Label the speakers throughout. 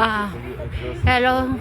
Speaker 1: Ah, hello.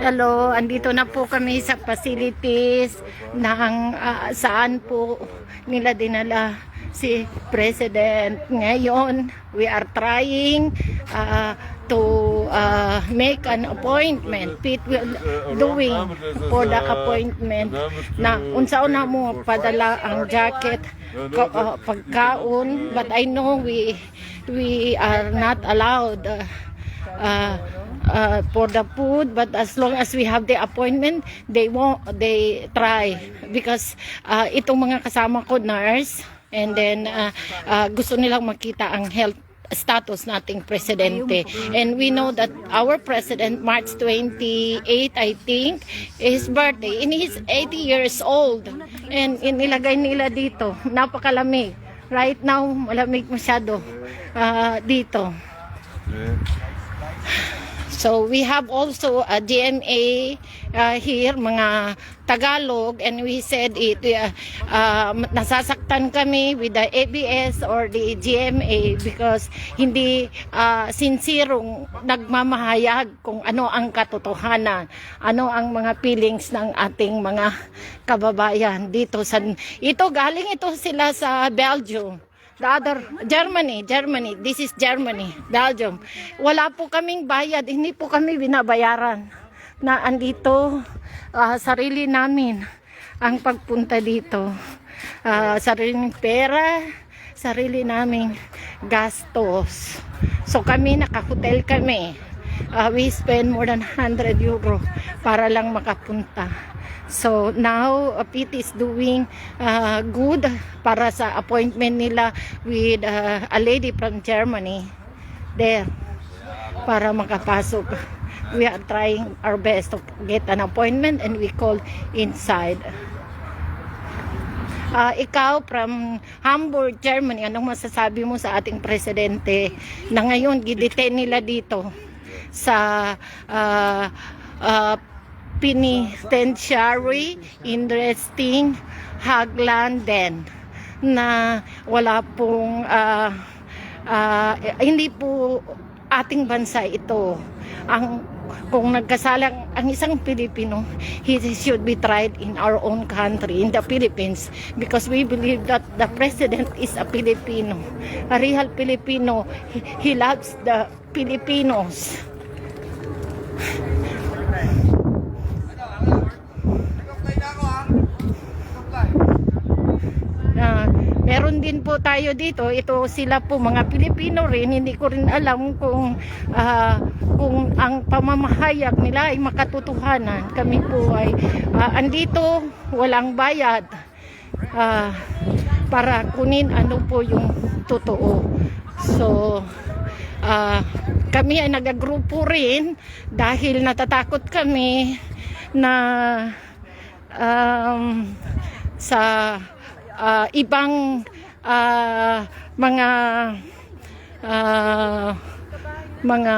Speaker 1: Hello, andito na po kami sa facilities ng ah, saan po nila dinala si President. Ngayon, we are trying ah, to ah, make an appointment. Pete will doing for the appointment na unsa na mo padala ang jacket ka- ah, pagkaon but I know we we are not allowed uh, uh, uh, for the food but as long as we have the appointment they won't they try. Because uh, itong mga kasama ko nurse and then uh, uh, gusto nilang makita ang health status nating presidente. And we know that our president March 28 I think his birthday and he's 80 years old. And inilagay nila dito. Napakalamig. Right now malamig masyado uh, dito So we have also a GMA uh, here, mga Tagalog, and we said it, uh, uh, nasasaktan kami with the ABS or the GMA because hindi uh, sincerong nagmamahayag kung ano ang katotohanan, ano ang mga feelings ng ating mga kababayan dito sa ito galing ito sila sa Belgium. The other, Germany, Germany. This is Germany, Belgium. Wala po kaming bayad, hindi po kami binabayaran na andito ah, sarili namin ang pagpunta dito. Ah, sariling pera, sarili naming gastos. So kami, naka-hotel kami. Ah, we spend more than 100 euro para lang makapunta. So now uh, is doing uh, good para sa appointment nila with uh, a lady from Germany there para makapasok. We are trying our best to get an appointment and we call inside. Ah, ikaw from Hamburg, Germany, anong masasabi mo sa ating presidente na ngayon gidetain nila dito sa ah, ah, penitentiary interesting Haglanden na wala pong ah, ah, hindi po ating bansa ito. Ang kung nagkasalang ang isang Pilipino he should be tried in our own country in the Philippines because we believe that the president is a Filipino a real Filipino. He, he loves the Filipinos na meron din po tayo dito. Ito sila po mga Pilipino rin. Hindi ko rin alam kung ah, kung ang pamamahayag nila ay makatotohanan. Kami po ay ah, andito walang bayad ah, para kunin ano po yung totoo. So ah, kami ay nagagrupo rin dahil natatakot kami na um, sa ah, ibang ah, mga ah, mga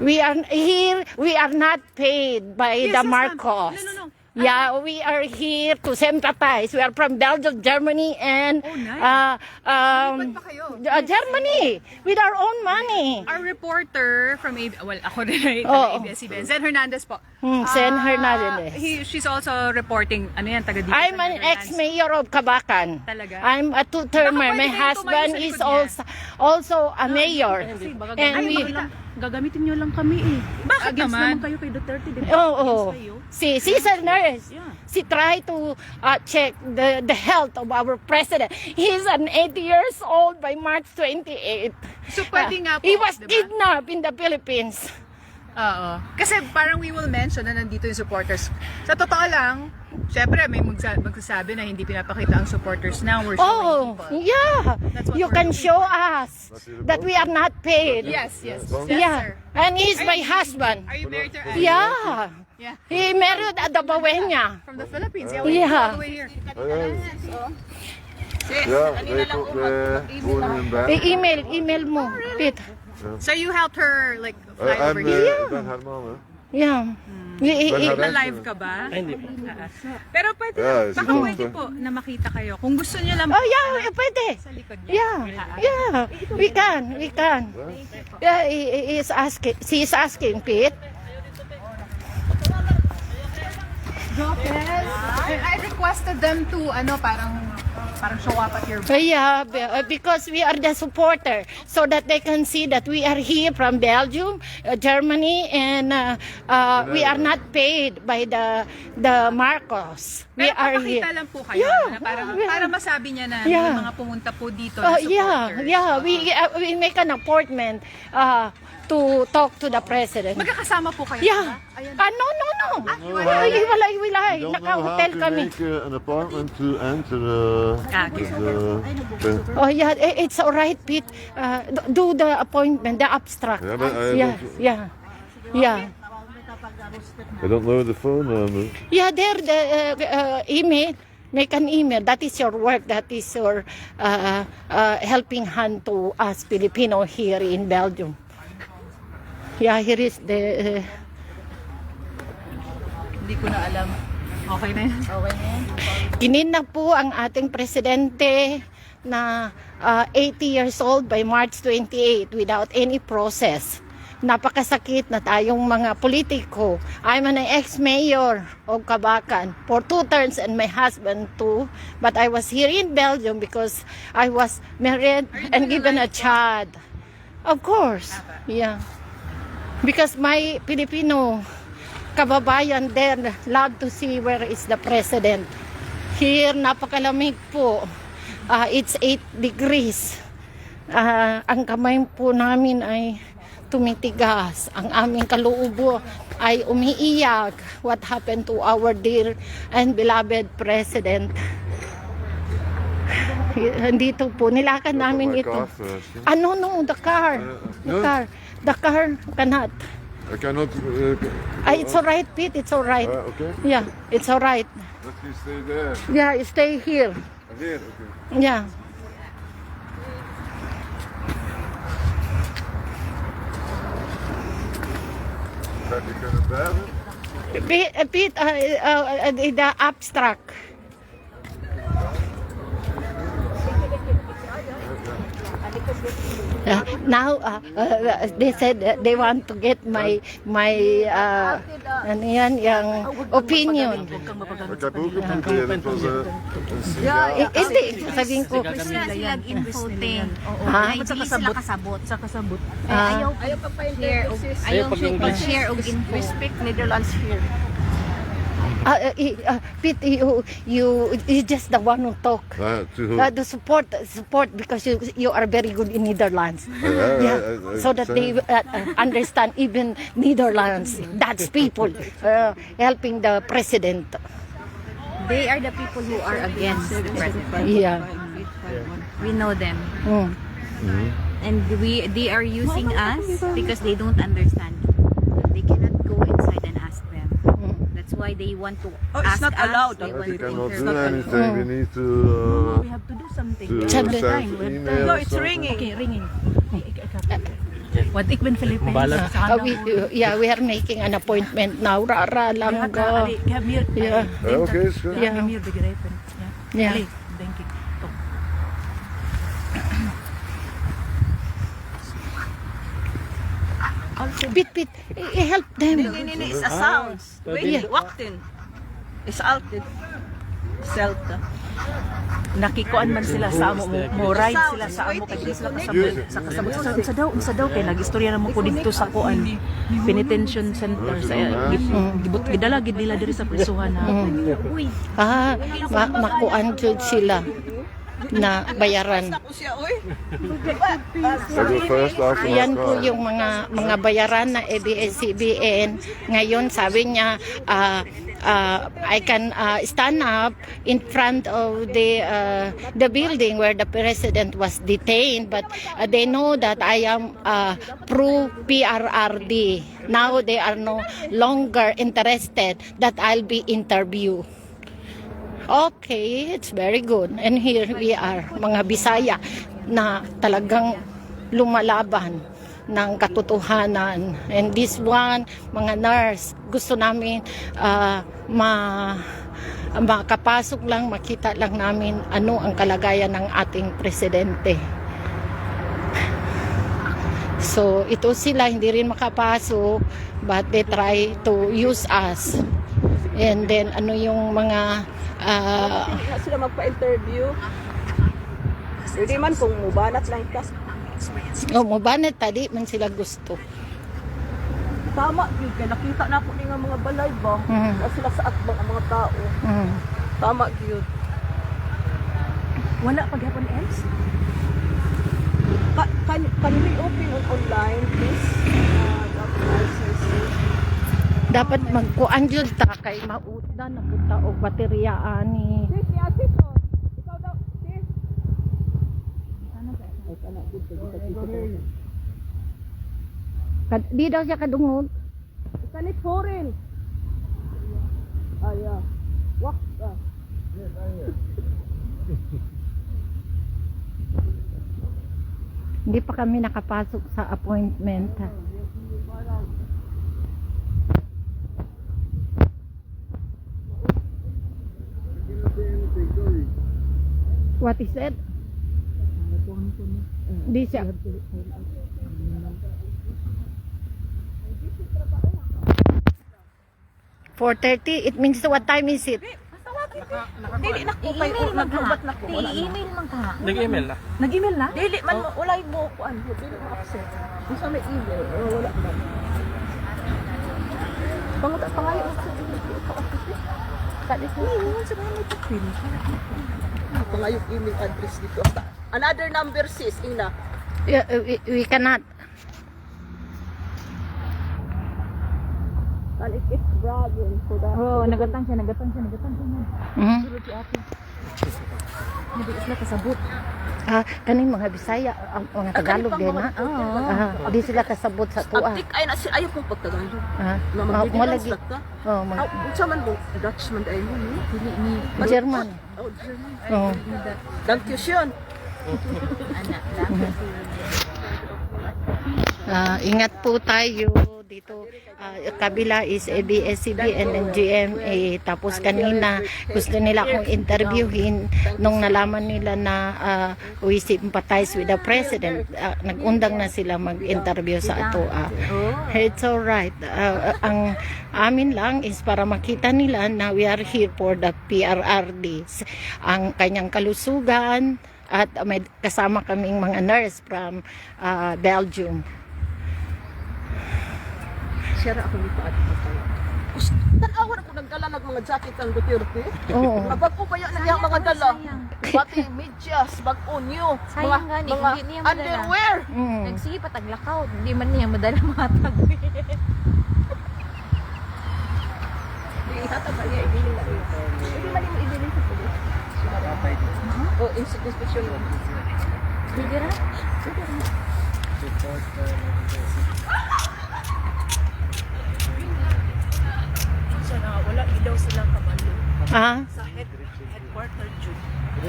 Speaker 1: we are here we are not paid by
Speaker 2: Yes,
Speaker 1: the
Speaker 2: yes.
Speaker 1: Marcos.
Speaker 2: No, no, no.
Speaker 1: Yeah, we are here to sympathize. We are from Belgium, Germany, and
Speaker 2: Oh, nice.
Speaker 1: uh, um, uh, Germany with our own money.
Speaker 2: Our reporter from AB, well, ako rin taga ABS-CBN, Zen Hernandez po.
Speaker 1: Hmm, Zen
Speaker 2: Ah,
Speaker 1: Hernandez.
Speaker 2: He, she's also reporting, ano yan, taga dito
Speaker 1: I'm an ex-mayor of Kabakan.
Speaker 2: Talaga?
Speaker 1: I'm a two-termer. My husband is also also a mayor.
Speaker 3: Kasi baka
Speaker 1: And we,
Speaker 3: gagamitin nyo lang kami eh.
Speaker 2: Bakit
Speaker 3: Against
Speaker 2: naman?
Speaker 3: kayo kay Duterte, di ba?
Speaker 1: oh, oh.
Speaker 3: Kayo.
Speaker 1: Si, she's a nurse.
Speaker 3: Yeah.
Speaker 1: She tried to uh, check the, the health of our president. He's an 80 years old by March 28.
Speaker 2: So, pwede
Speaker 1: Uh,
Speaker 2: nga po,
Speaker 1: He was
Speaker 2: diba?
Speaker 1: kidnapped in the Philippines.
Speaker 2: Oo. Kasi parang we will mention na nandito yung supporters. Sa totoo lang, syempre may magsa- magsasabi na hindi pinapakita ang supporters now. We're showing
Speaker 1: Oh,
Speaker 2: people.
Speaker 1: yeah.
Speaker 2: That's what
Speaker 1: You
Speaker 2: we're
Speaker 1: can
Speaker 2: doing.
Speaker 1: show us that we are not paid.
Speaker 2: Yes, yes. Yes,
Speaker 1: Yeah.
Speaker 2: sir.
Speaker 1: And he's
Speaker 2: Are
Speaker 1: my
Speaker 2: you-
Speaker 1: husband.
Speaker 2: Are you married to
Speaker 1: Yeah.
Speaker 2: Yeah.
Speaker 1: He married at the Bawenya.
Speaker 2: From the Philippines. Yeah, we
Speaker 1: Yeah.
Speaker 2: all the way here.
Speaker 4: Ja, they put the woman in bed.
Speaker 1: I-email, email mo. Pete.
Speaker 2: So you helped her like
Speaker 4: Uh,
Speaker 2: fly
Speaker 4: I'm
Speaker 2: over
Speaker 4: uh,
Speaker 2: here?
Speaker 4: Ben Herman. hè.
Speaker 1: Yeah. We, i- i-
Speaker 2: Na-live ka ba?
Speaker 5: Ay, hindi po.
Speaker 2: Pero pwede,
Speaker 4: Yeah,
Speaker 2: baka
Speaker 4: siguro.
Speaker 2: pwede po na makita kayo. Kung gusto niyo lang
Speaker 1: oh yeah, eh, pwede.
Speaker 2: sa likod niya.
Speaker 1: Yeah, yeah, we can, we can. Yeah, he, he is asking, she is asking, Pete.
Speaker 2: I, I requested them to, ano, parang, parang show up at your
Speaker 1: Uh, Yeah, uh, because we are the supporter, so that they can see that we are here from Belgium, uh, Germany, and uh, uh, we are not paid by the the Marcos. We
Speaker 2: Pero
Speaker 1: are here.
Speaker 2: lang po kayo.
Speaker 1: Yeah,
Speaker 2: na parang,
Speaker 1: yeah.
Speaker 2: para masabi niya na
Speaker 1: Yeah.
Speaker 2: may mga pumunta po dito
Speaker 1: Uh,
Speaker 2: na
Speaker 1: yeah,
Speaker 2: supporters.
Speaker 1: yeah, we uh, we make an appointment uh, to talk to the president.
Speaker 2: Magkakasama po kayo.
Speaker 1: Yeah.
Speaker 2: Ayun.
Speaker 1: Ah, no, no, no. Ah, Hiwalay, hiwalay.
Speaker 4: Don't know how
Speaker 1: Naka-hotel
Speaker 4: to
Speaker 1: kami.
Speaker 4: make uh, an apartment to enter the,
Speaker 2: Ah, okay.
Speaker 1: Oh yeah, i- it's all right, Pete. Uh, do the appointment, the abstract.
Speaker 4: Yeah, but I
Speaker 1: yeah,
Speaker 4: don't-
Speaker 1: yeah, yeah.
Speaker 4: I don't know the phone number.
Speaker 1: Yeah, there the uh, uh, email. Make an email. That is your work. That is your uh, uh, helping hand to us Filipino here in Belgium. Yeah, here is the. Uh,
Speaker 2: Hindi ko na alam. Okay na yun. Okay na yun.
Speaker 1: Kinina po ang ating presidente na uh, 80 years old by March 28 without any process. Napakasakit na tayong mga politiko. I'm an ex-mayor of Kabakan for two terms and my husband too. But I was here in Belgium because I was married and given a child. Of course. Yeah. Because my Filipino kababayan there love to see where is the president. Here, napakalamig po. Ah, it's 8 degrees. Ah, ang kamay po namin ay tumitigas. Ang aming kaloobo ay umiiyak. What happened to our dear and beloved president? Dito po, nilakan namin
Speaker 4: my
Speaker 1: ito. Ah, no, the car. The
Speaker 4: no?
Speaker 1: car. The car cannot.
Speaker 4: I cannot. Uh,
Speaker 1: Ah, it's alright, Pete. It's alright.
Speaker 4: uh, okay.
Speaker 1: Yeah, it's alright.
Speaker 4: Let me stay there.
Speaker 1: Yeah, stay here.
Speaker 4: Here. Okay.
Speaker 1: Yeah.
Speaker 4: Heb je kunnen bellen?
Speaker 1: Pete, uh, Pete uh, uh, uh, the abstract. Uh, now uh, uh, they said that they want to get my my uh, ano yan, yung opinion.
Speaker 4: Uh.
Speaker 1: Eh, Hindi, sabihin ko,
Speaker 6: Wala silang invoting.
Speaker 1: Ha?
Speaker 6: Dili sila kasabot.
Speaker 3: Sa kasabot.
Speaker 1: ah,
Speaker 6: Ayaw pa-share og ayaw pa-share og info. Respect Netherlands here.
Speaker 1: Ah, uh, uh, Pete, you, you, you just the one who talk.
Speaker 4: Uh, to
Speaker 1: Uh, the support, support because you you are very good in Netherlands.
Speaker 4: Yeah,
Speaker 1: Yeah,
Speaker 4: I- I- I
Speaker 1: so that they uh, uh, understand even Netherlands. That's people uh, helping the president.
Speaker 6: They are the people who are against the president.
Speaker 1: Yeah.
Speaker 6: We know them.
Speaker 1: Mm.
Speaker 6: And we they are using us because they don't understand. They cannot why they want to
Speaker 3: Oh, it's
Speaker 6: ask
Speaker 3: not allowed.
Speaker 6: us. They want to
Speaker 4: cannot do
Speaker 6: interview.
Speaker 4: anything. We need to
Speaker 3: We
Speaker 4: uh,
Speaker 3: have to do something.
Speaker 4: to
Speaker 1: Send
Speaker 4: email.
Speaker 3: No, it's ringing. Okay, ringing. Wat ik ben.
Speaker 5: Balag.
Speaker 1: Uh, we, yeah, we are making an appointment now. Rara lang ga.
Speaker 3: Ik heb meer.
Speaker 1: Yeah.
Speaker 4: Is goed.
Speaker 1: Ja.
Speaker 3: Ik heb meer begrepen. Ja.
Speaker 1: Yeah.
Speaker 3: Allee,
Speaker 1: Pit, pit, i- help them.
Speaker 7: Nee, nee, nee, it's a sounds. Wait,
Speaker 1: Yeah.
Speaker 7: walked in. It's altered. Selta.
Speaker 3: Nakikuan man sila sa amo mo, mo ride sila sa amo kay sila kasabot sa kasabot sa unsa daw unsa daw kay nagistorya na mo ko dito sa kuan penitentiary center sa gibut gidala gid nila diri sa prisuhan ha
Speaker 1: Ah, ma makuan jud sila na bayaran. Yan po yung mga mga bayaran na ABS-CBN. Ngayon sabi niya ah, ah, I can ah, stand up in front of the ah, the building where the president was detained but ah, they know that I am ah, pro PRRD. Now they are no longer interested that I'll be interviewed. Okay, it's very good. And here we are, mga Bisaya na talagang lumalaban ng katotohanan. And this one, mga nurse, gusto namin ah, ma makapasok lang, makita lang namin ano ang kalagayan ng ating presidente. So, ito sila, hindi rin makapasok, but they try to use us. And then, ano yung mga, ah,
Speaker 7: Hindi na sila magpa-interview. Pwede man kung mubanat lang ka.
Speaker 1: oh, mabanat tadi man sila gusto.
Speaker 7: Tama, yun. Kaya nakita na po nga mga balay ba?
Speaker 1: Mm.
Speaker 7: Na sila sa atbang ang mga tao.
Speaker 1: Mm.
Speaker 7: Tama, yun.
Speaker 3: Wala paghapon else?
Speaker 7: Ka can, can we open on online, please? Uh.
Speaker 1: Dapat magkuan jud ta kay mauda na punta og baterya ani.
Speaker 7: Sis, si Ate ko. Ikaw daw, sis.
Speaker 1: Kad, di daw siya kadungog.
Speaker 7: Kanit foreign. Ah, yeah. Wak, ah.
Speaker 1: Hindi pa kami nakapasok sa appointment. What is it? Di siya. Four thirty. It means what time is it?
Speaker 3: Dili na ko
Speaker 6: man ka.
Speaker 3: naghubat na ko.
Speaker 6: I-email man ka.
Speaker 5: Nag-email na.
Speaker 3: Nag-email na?
Speaker 7: Dili man mo, wala mo kuan. Dili mo accept. Kung sa may email, wala man. Panguta pangayo mo sa email. Kalit mo. Hindi sa mga Pangayong email address dito. Another number sis, ina.
Speaker 1: Yeah, we, we cannot.
Speaker 7: And it is bragging for that.
Speaker 3: Oh, nagatang siya, nagatang siya, nagatang siya.
Speaker 1: Mhm.
Speaker 3: Hindi sila kasabot.
Speaker 1: Ah, kaning mga Bisaya, ang mga Tagalog din ha. Ah, di sila kasabot sa tuwa.
Speaker 7: Aptik ay na si ayaw kong pagtagalog.
Speaker 1: Ah,
Speaker 7: Na
Speaker 1: mo lagi. Oh, mag
Speaker 7: Ah, unsa man mo? Dutch man ay mo ni.
Speaker 3: Dili ni
Speaker 1: German.
Speaker 7: Oh, German.
Speaker 1: Oh.
Speaker 7: Thank you, Sean.
Speaker 1: Ah, ingat po tayo dito. Ah, kabila is ABS-CBN and GMA. Tapos kanina gusto nila akong interviewin nung nalaman nila na ah, we sympathize with the president. Ah, nag-undang na sila mag-interview sa ato. ah. It's alright. Ah, ang amin lang is para makita nila na we are here for the PRRD. Ang kanyang kalusugan at may kasama kaming mga nurse from ah, Belgium.
Speaker 7: Share ako dito at Tanawa na ko nagdala ng mga jacket ng Duterte.
Speaker 1: Oo.
Speaker 7: Mabag ko kaya na yung mga dala. Pati medyas, bag-o new.
Speaker 6: Sayang
Speaker 7: mga,
Speaker 6: gani,
Speaker 7: mga
Speaker 6: hindi niya madala.
Speaker 7: underwear.
Speaker 1: Mm.
Speaker 6: Nagsige pa taglakaw. Hindi man niya madala matag.
Speaker 7: Ihatag ba niya, ibili na rin. Hindi man yung ibili sa pulis. O, inspection mo.
Speaker 6: Sige ra.
Speaker 3: siya na wala ilaw sila kabalo.
Speaker 1: Ah,
Speaker 3: Sa head, headquarter jud.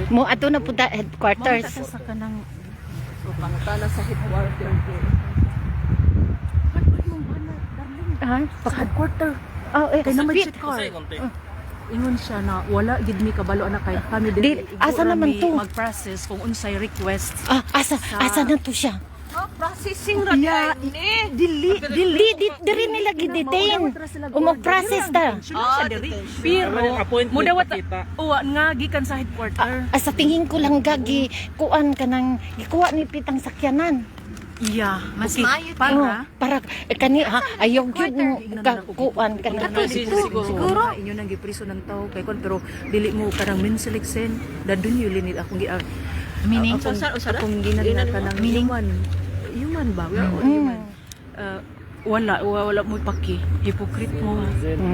Speaker 1: mo ato na punta headquarters.
Speaker 3: Mamta sa kanang
Speaker 7: So, pangutana sa headquarter.
Speaker 1: Ah,
Speaker 3: sa headquarter.
Speaker 1: oh, eh,
Speaker 3: Kay naman check car. Ingon siya na wala gid mi kabalo na kay kami
Speaker 1: Di-
Speaker 3: dili
Speaker 1: asa naman to?
Speaker 3: mag-process kung unsay request.
Speaker 1: Ah, asa asa na to siya?
Speaker 7: Processing ra
Speaker 3: Yeah,
Speaker 7: ni.
Speaker 3: dili dili
Speaker 1: Di di diri nila gi-detain. O mag-process ta.
Speaker 7: Ah,
Speaker 3: Pero mudawat uwa nga gikan sa headquarter.
Speaker 1: Ah, sa tingin ko lang gagi kuan ka nang ikuha ni pitang sakyanan.
Speaker 3: Yeah,
Speaker 6: Mas
Speaker 3: okay. para
Speaker 1: Oh, para eh, kani ha ayaw gyud mo kuan ka nang
Speaker 3: siguro siguro inyo nang gipriso ng tao kay kon pero dili mo kanang minseleksen dadun yun linid akong gi ah,
Speaker 6: Meaning?
Speaker 3: akong,
Speaker 7: Usa- usa ra?
Speaker 3: Human ba? Are all human. Ah, wala wa- wala mo paki. Hypocrite mo.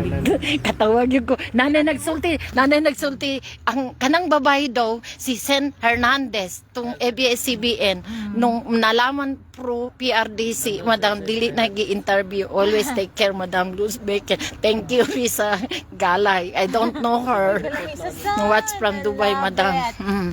Speaker 1: Katawag yun ko. Nanay nagsulti nanay nagsulti ang kanang babae daw si Sen Hernandez tung ABS-CBN nung nalaman pro PRDC madam dili nagi-interview. Always take care madam Luz Baker. Thank you Risa Galay. I don't know her. What's from Dubai madam. mm.